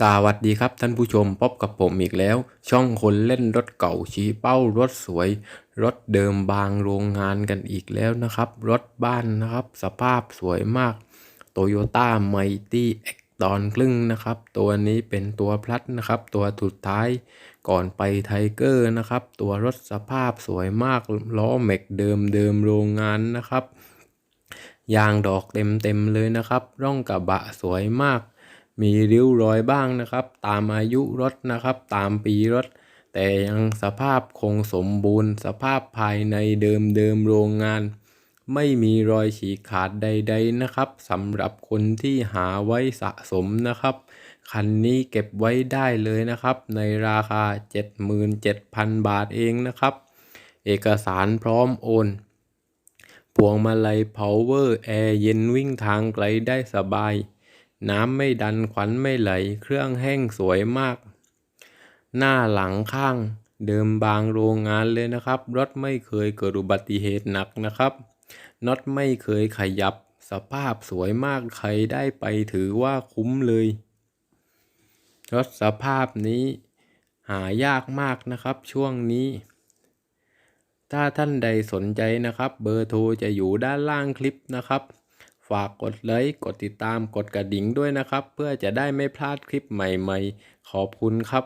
สวัสดีครับท่านผู้ชมพบกับผมอีกแล้ว ช่องคนเล่นรถเก่าชี้เป้ารถสวย รถเดิมบางโรงงานกันอีกแล้วนะครับ รถบ้านนะครับ สภาพสวยมากโตโยต้าไมตี้เอ็กตอนครึ่งนะครับ ตัวนี้เป็นตัวพลัดนะครับ ตัวสุดท้ายก่อนไปไทเกอร์นะครับ ตัวรถสภาพสวยมากล้อแม็กเดิมเดิมโรงงานนะครับยางดอกเต็มเต็มเลยนะครับ ร่องกระบะสวยมาก มีริ้วรอยบ้างนะครับ ตามอายุรถนะครับ ตามปีรถ แต่ยังสภาพคงสมบูรณ์ สภาพภายในเดิมเดิมโรงงาน ไม่มีรอยฉีกขาดใด ๆนะครับสำหรับคนที่หาไว้สะสมนะครับ คันนี้เก็บไว้ได้เลยนะครับ ในราคา 77,000 บาทเองนะครับ เอกสารพร้อมโอนพวงมาลัย power air เย็นวิ่งทางไกลได้สบาย น้ำไม่ดันขวัญไม่ไหล เครื่องแห้งสวยมาก หน้าหลังข้างเดิมบางโรงงานเลยนะครับ รถไม่เคยเกิดอุบัติเหตุหนักนะครับน็อตไม่เคยขยับสภาพสวยมากใครได้ไปถือว่าคุ้มเลย รถสภาพนี้หายากมากนะครับช่วงนี้ ถ้าท่านใดสนใจนะครับ เบอร์โทรจะอยู่ด้านล่างคลิปนะครับ ฝากกดไลค์ กดติดตาม กดกระดิ่งด้วยนะครับ เพื่อจะได้ไม่พลาดคลิปใหม่ๆ ขอบคุณครับ